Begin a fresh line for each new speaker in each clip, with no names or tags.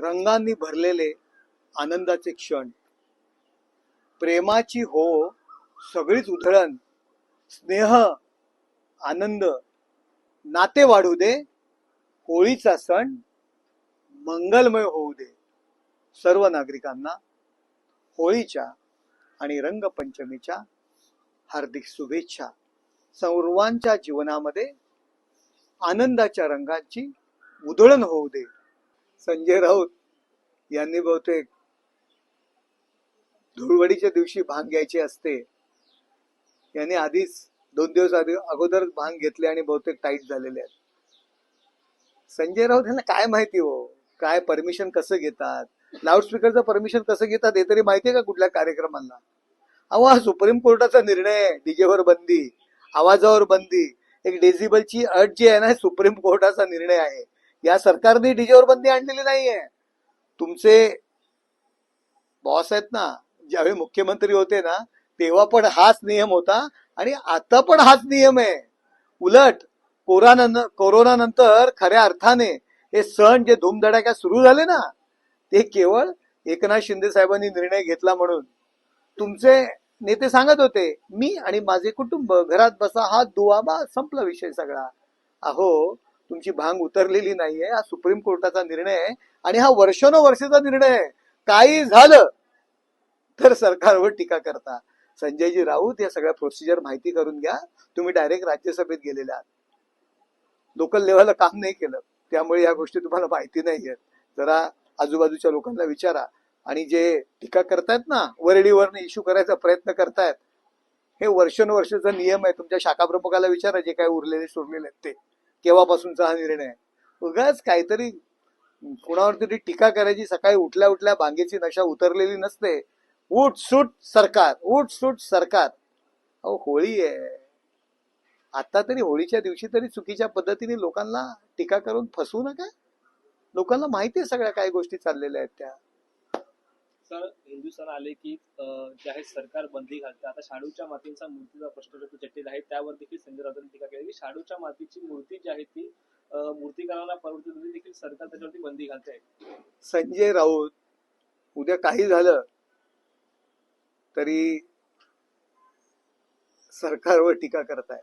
रंगांनी भरलेले आनंदाचे क्षण. प्रेमाची हो सगळीच उधळण स्नेह आनंद नाते वाढू दे होळीचा सण मंगलमय होऊ दे. सर्व नागरिकांना होळीच्या आणि रंगपंचमीच्या हार्दिक शुभेच्छा. सर्वांच्या जीवनामध्ये आनंदाच्या रंगाची उधळण होऊ दे. संजय राऊत यांनी बहुतेक धुळवडीच्या दिवशी भांग घ्यायची असते. यांनी आधीच दोन दिवस आधी अगोदर भांग घेतले आणि बहुतेक टाईट झालेले आहेत. संजय राऊत यांना काय माहिती हो? काय परमिशन कसं घेतात? लाऊडस्पीकरचं परमिशन कसं घेतात हे तरी माहितीये का कुठल्या कार्यक्रमांना? अहो हा सुप्रीम कोर्टाचा निर्णय डीजेवर बंदी आवाजावर बंदी. एक डेझिबलची अट जी आहे ना सुप्रीम कोर्टाचा निर्णय आहे. या सरकारने डीजेवर बंदी आणलेली नाहीये. तुमचे बॉस आहेत ना ज्यावेळी मुख्यमंत्री होते ना तेव्हा पण हाच नियम होता आणि आता पण हाच नियम आहे. उलट कोरोना कोरोना नंतर खऱ्या अर्थाने हे सण जे धूमधडाक्यात सुरू झाले ना ते केवळ एकनाथ शिंदे साहेबांनी निर्णय घेतला म्हणून. तुमचे नेते सांगत होते मी आणि माझे कुटुंब घरात बसा हा दुआबा संपला विषय सगळा. अहो तुमची भांग उतरलेली नाहीये. हा सुप्रीम कोर्टाचा निर्णय आहे आणि हा वर्षानुवर्षाचा निर्णय आहे. काही झालं तर सरकारवर टीका करता. संजयजी राऊत या सगळ्या प्रोसिजर माहिती करून घ्या. तुम्ही डायरेक्ट राज्यसभेत गेलेले आहात. लोकल लेवलला काम नाही केलं. त्यामुळे या गोष्टी तुम्हाला माहिती नाही आहेत. जरा आजूबाजूच्या लोकांना विचारा. आणि जे टीका करतायत ना वरडीवरनं इश्यू करायचा प्रयत्न करतायत हे वर्षानुवर्षाचा नियम आहे. तुमच्या शाखा प्रमुखाला विचारा जे काय उरलेले सोडलेले आहेत ते. केव्हापासूनचा हा निर्णय आहे. उगाच काहीतरी कुणावर तरी टीका करायची सकाळी उठल्या उठल्या बांगेची नशा उतरलेली नसते. उठ सूट सरकार उठ सूट सरकार. अहो होळी आहे. आता तरी होळीच्या दिवशी तरी चुकीच्या पद्धतीने लोकांना टीका करून फसवू नका. लोकांना माहिती आहे सगळ्या काही गोष्टी चाललेल्या आहेत त्या.
सर हिंदुस्थान आले की जे आहे सरकार बंदी घालते. आता शाडूच्या मातीचा मूर्तीचा प्रश्न जो आहे त्यावर देखील संजय राऊतांनी टीका केली. की शाडूच्या मातीची मूर्ती जी आहे ती मूर्तीकाराला परवडते तरी देखील सरकार त्याच्यावरती बंदी घालते. आहे
संजय राऊत उद्या काही झालं तरी सरकारवर टीका करताय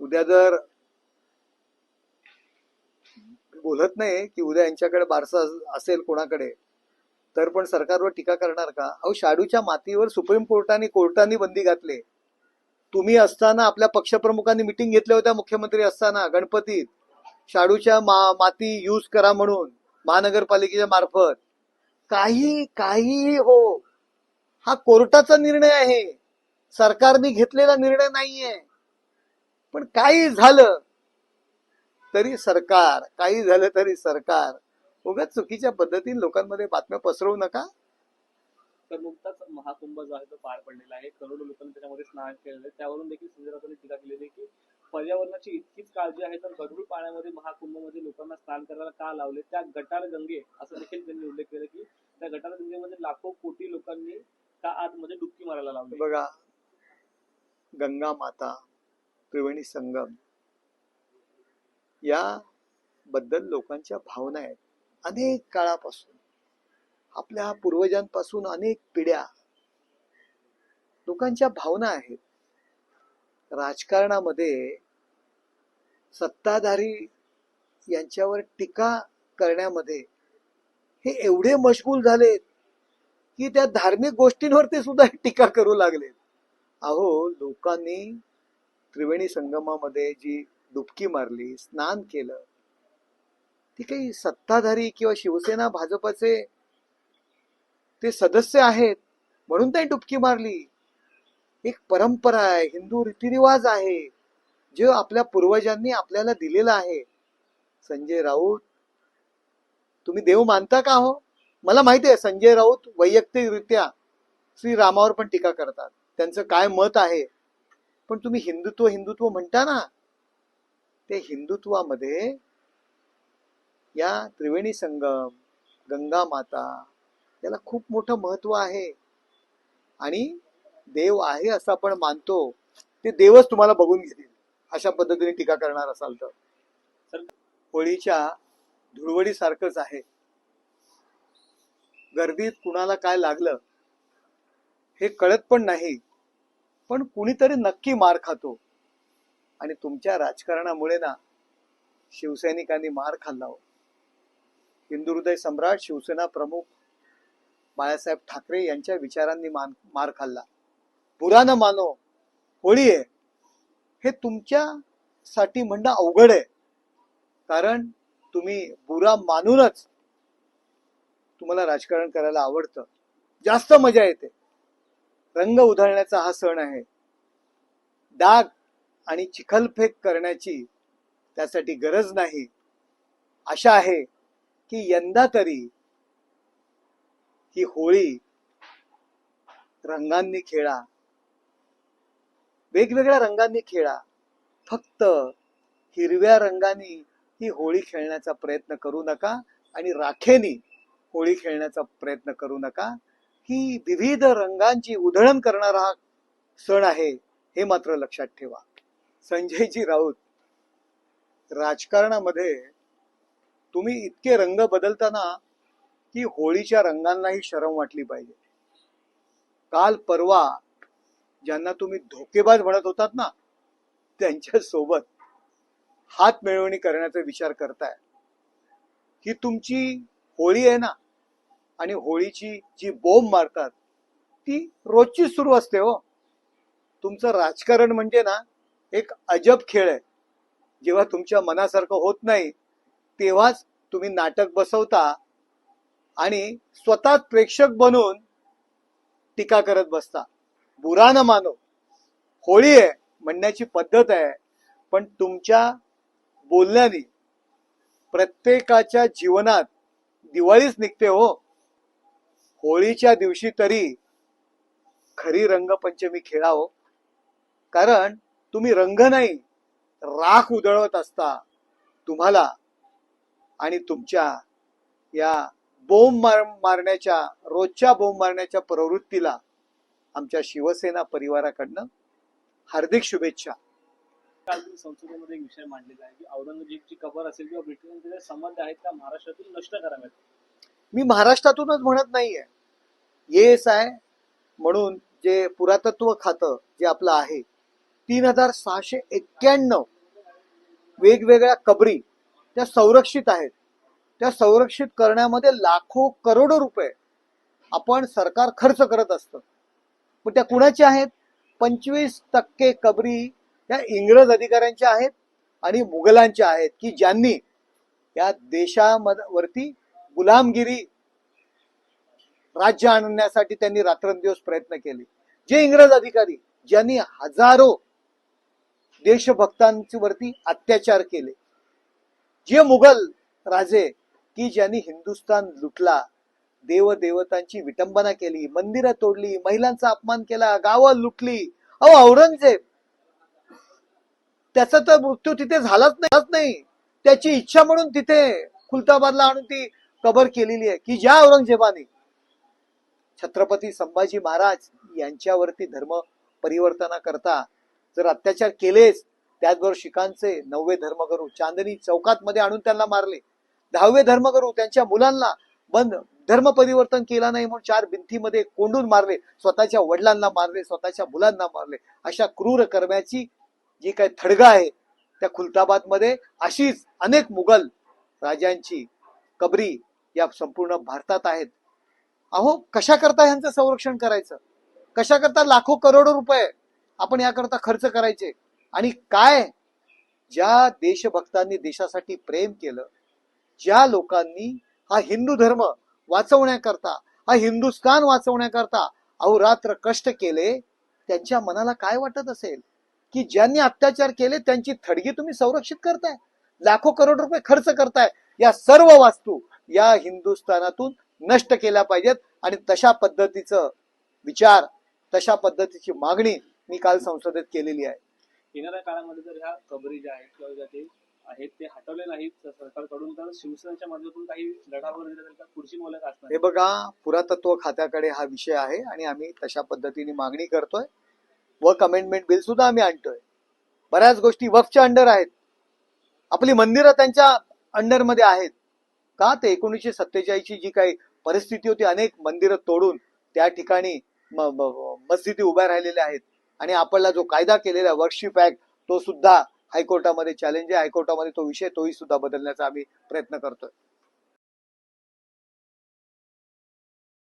उद्या जर बोलत नाही की उद्या यांच्याकडे बारसा असेल कोणाकडे तर पण सरकारवर टीका करणार का? अहो शाडूच्या मातीवर सुप्रीम कोर्टाने कोर्टाने बंदी घातली. तुम्ही असताना आपल्या पक्षप्रमुखांनी मिटिंग घेतल्या होत्या मुख्यमंत्री असताना गणपतीत. शाडूच्या मा माती यूज करा म्हणून महानगरपालिकेच्या मार्फत. काही काही हो. हा कोर्टाचा निर्णय आहे. सरकारने घेतलेला निर्णय नाहीये. पण काही झालं तरी सरकार काही झालं तरी सरकार उगाच चुकीच्या पद्धतीने लोकांमध्ये बातम्या पसरवू नका.
तर नुकताच महाकुंभ जो आहे तो पार पडलेला आहे. करोडो लोकांनी त्याच्यामध्ये स्नान केलेलं आहे. त्यावरून देखील संजय राऊतांनी टीका केलेली आहे की पर्यावरणाची इतकीच काळजी आहे तर गढूळ पाण्यामध्ये महाकुंभमध्ये लोकांना स्नान करायला का लावले? त्या गटार गंगे असं देखील त्यांनी उल्लेख केला की त्या गटार गंगेमध्ये लाखो कोटी लोकांनी का आतमध्ये डुबकी मारायला लावली.
बघा गंगा माता त्रिवेणी संगम या बद्दल लोकांच्या भावना आहेत. अनेक काळापासून आपल्या पूर्वजांपासून अनेक पिढ्या लोकांच्या भावना आहेत. राजकारणामध्ये सत्ताधारी यांच्यावर टीका करण्यामध्ये हे एवढे मशगूल झालेत की त्या धार्मिक गोष्टींवरती सुद्धा टीका करू लागले अहो लोकांनी त्रिवेणी संगमामध्ये जी डुबकी मारली स्नान केलं ती काही सत्ताधारी किंवा शिवसेना भाजपचे ते सदस्य आहेत म्हणून त्यांनी डुबकी मारली. एक परंपरा आहे हिंदू रीतिरिवाज आहे जो आपल्या पूर्वजांनी आपल्याला दिलेला आहे. संजय राऊत तुम्ही देव मानता का हो? मला माहिती आहे संजय राऊत वैयक्तिकरित्या श्री रामावर पण टीका करतात. त्यांचं काय मत आहे? पण तुम्ही हिंदुत्व हिंदुत्व म्हणता ना ते हिंदुत्वामध्ये या त्रिवेणी संगम गंगा माता याला खूप मोठं महत्त्व आहे. आणि देव आहे असं आपण मानतो ते देवच तुम्हाला बघून घेतील. अशा पद्धतीने टीका करणार असाल तर. होळीच्या धुळवडी सारखंच आहे. गर्दीत कुणाला काय लागलं हे कळत पण नाही. पण कुणीतरी नक्की मार खातो. आणि तुमच्या राजकारणामुळे ना शिवसैनिकांनी मार खाल्ला हो हिंदू हृदय सम्राट शिवसेना प्रमुख बाळासाहेब ठाकरे यांच्या विचारांनी मान मार खाल्ला. बुरा न मानो होळी आहे. हे तुमच्यासाठी म्हणणं अवघड आहे. कारण तुम्ही बुरा मानूनच तुम्हाला राजकारण करायला आवडतं. जास्त मजा येते. रंग उधळण्याचा हा सण आहे. डाग आणि चिखलफेक करण्याची त्यासाठी गरज नाही. आशा आहे की यंदा तरी ही होळी रंगांनी खेळा. वेगवेगळ्या रंगांनी खेळा. फक्त हिरव्या रंगाने ही होळी खेळण्याचा प्रयत्न करू नका आणि राखेनी होळी खेळण्याचा प्रयत्न करू नका. ही विविध रंगांची उधळण करणारा हा सण आहे हे मात्र लक्षात ठेवा. संजयजी राऊत राजकारणामध्ये तुम्ही इतके रंग बदलताना की होळीच्या रंगांनाही शरम वाटली पाहिजे. काल परवा ज्यांना तुम्ही धोकेबाज म्हणत होतात ना त्यांच्यासोबत हात मिळवणी करण्याचा विचार करताय. ही तुमची होळी आहे ना आणि होळीची जी बोंब मारतात ती रोजची सुरू असते हो. तुमचं राजकारण म्हणजे ना एक अजब खेळ आहे. जेव्हा तुमच्या मनासारखं होत नाही तेव्हाच तुम्ही नाटक बसवता आणि स्वतः प्रेक्षक बनून टीका करत बसता. बुरा न मानो. होळी आहे म्हणण्याची पद्धत आहे पण तुमच्या बोलण्याने प्रत्येकाच्या जीवनात दिवाळीच निघते हो. होळीच्या दिवशी तरी खरी रंगपंचमी खेळावं हो. कारण तुम्ही रंग नाही राख उधळवत असता. तुम्हाला आणि तुमच्या या बोंब मार मारण्याच्या रोजच्या बोंब मारण्याच्या प्रवृत्तीला आमच्या शिवसेना परिवाराकडनं हार्दिक शुभेच्छा.
काल तुम्ही संसदेमध्ये एक विषय मांडलेला आहे की औरंगजेबची कबर असेल किंवा ब्रिटिशांचे संबंध आहेत त्या महाराष्ट्रातून नष्ट कराव्यात?
मी महाराष्ट्रातूनच म्हणत नाहीये. येस आहे. म्हणून जे पुरातत्व खातं जे आपलं आहे तीन हजार सहाशे एक्क्याण्णव वेगवेगळ्या कबरी त्या संरक्षित आहेत. त्या संरक्षित करण्यामध्ये लाखो करोडो रुपये आपण सरकार खर्च करत असतं. पण त्या कुणाच्या आहेत? पंचवीस टक्के कबरी त्या इंग्रज अधिकाऱ्यांच्या आहेत आणि मुघलांच्या आहेत की ज्यांनी या देशावरती गुलामगिरी राज्य आणण्यासाठी त्यांनी रात्रंदिवस प्रयत्न केले. जे इंग्रज अधिकारी ज्यांनी हजारो देशभक्तांवरती अत्याचार केले जे मुघल राजे की ज्यांनी हिंदुस्थान लुटला देवदेवतांची विटंबना केली मंदिरं तोडली महिलांचा अपमान केला गावं लुटली. अहो औरंगजेब त्याचा तर मृत्यू तिथे झालाच नाही नाही. त्याची इच्छा म्हणून तिथे खुलताबादला आणून ती कबर केलेली आहे. की ज्या औरंगजेबाने छत्रपती संभाजी महाराज यांच्यावरती धर्म परिवर्तना करता जर अत्याचार केलेच त्याचबरोबर शिखांचे नववे धर्मगुरू चांदणी चौकात मध्ये आणून त्यांना मारले. दहावे धर्मगुरू त्यांच्या मुलांना बंद धर्म परिवर्तन केला नाही म्हणून चार भिंतीमध्ये कोंडून मारले. स्वतःच्या वडिलांना मारले स्वतःच्या मुलांना मारले. अशा क्रूर कर्म्याची जी काही थडगा आहे त्या खुलताबादमध्ये अशीच अनेक मुघल राजांची कबरी या संपूर्ण भारतात आहेत. अहो कशा करता ह्यांचं संरक्षण करायचं? कशा करता लाखो करोडो रुपये आपण याकरता खर्च करायचे? आणि काय? ज्या देशभक्तांनी देशासाठी प्रेम केलं ज्या लोकांनी हा हिंदू धर्म वाचवण्याकरता हा हिंदुस्थान वाचवण्याकरता अहोरात्र कष्ट केले त्यांच्या मनाला काय वाटत असेल? की ज्यांनी अत्याचार केले त्यांची थडगी तुम्ही संरक्षित करताय? लाखो करोड रुपये खर्च करताय? या सर्व वास्तू या हिंदुस्थानातून नष्ट केल्या पाहिजेत. आणि तशा पद्धतीचं विचार तशा पद्धतीची मागणी मी काल संसदेत केलेली आहे.
येणाऱ्या काळामध्ये जर ह्या कबरी ज्या आहेत किंवा ज्या ते आहेत ते हटवले नाहीत सरकारकडून तर शिवसेनेच्या माध्यमातून काही लढा वगैरे दिला तर पुढची मुलं असणार.
हे बघा पुरातत्व खात्याकडे हा विषय आहे आणि आम्ही तशा पद्धतीने मागणी करतोय. व कमेंटमेंट बिल सुद्धा आम्ही आणतोय. बऱ्याच गोष्टी वफच्या अंडर आहेत. आपली मंदिरं त्यांच्या अंडरमध्ये आहेत. का ते एकोणीसशे सत्तेचाळीसची जी काही परिस्थिती होती अनेक मंदिरं तोडून त्या ठिकाणी म- मस्जिदी उभ्या राहिलेल्या आहेत. आणि आपला जो कायदा केलेला वर्कशिप ऍक्ट तो सुद्धा हायकोर्टामध्ये चॅलेंज आहे. हायकोर्टामध्ये तो विषय तोही सुद्धा बदलण्याचा आम्ही प्रयत्न करतोय.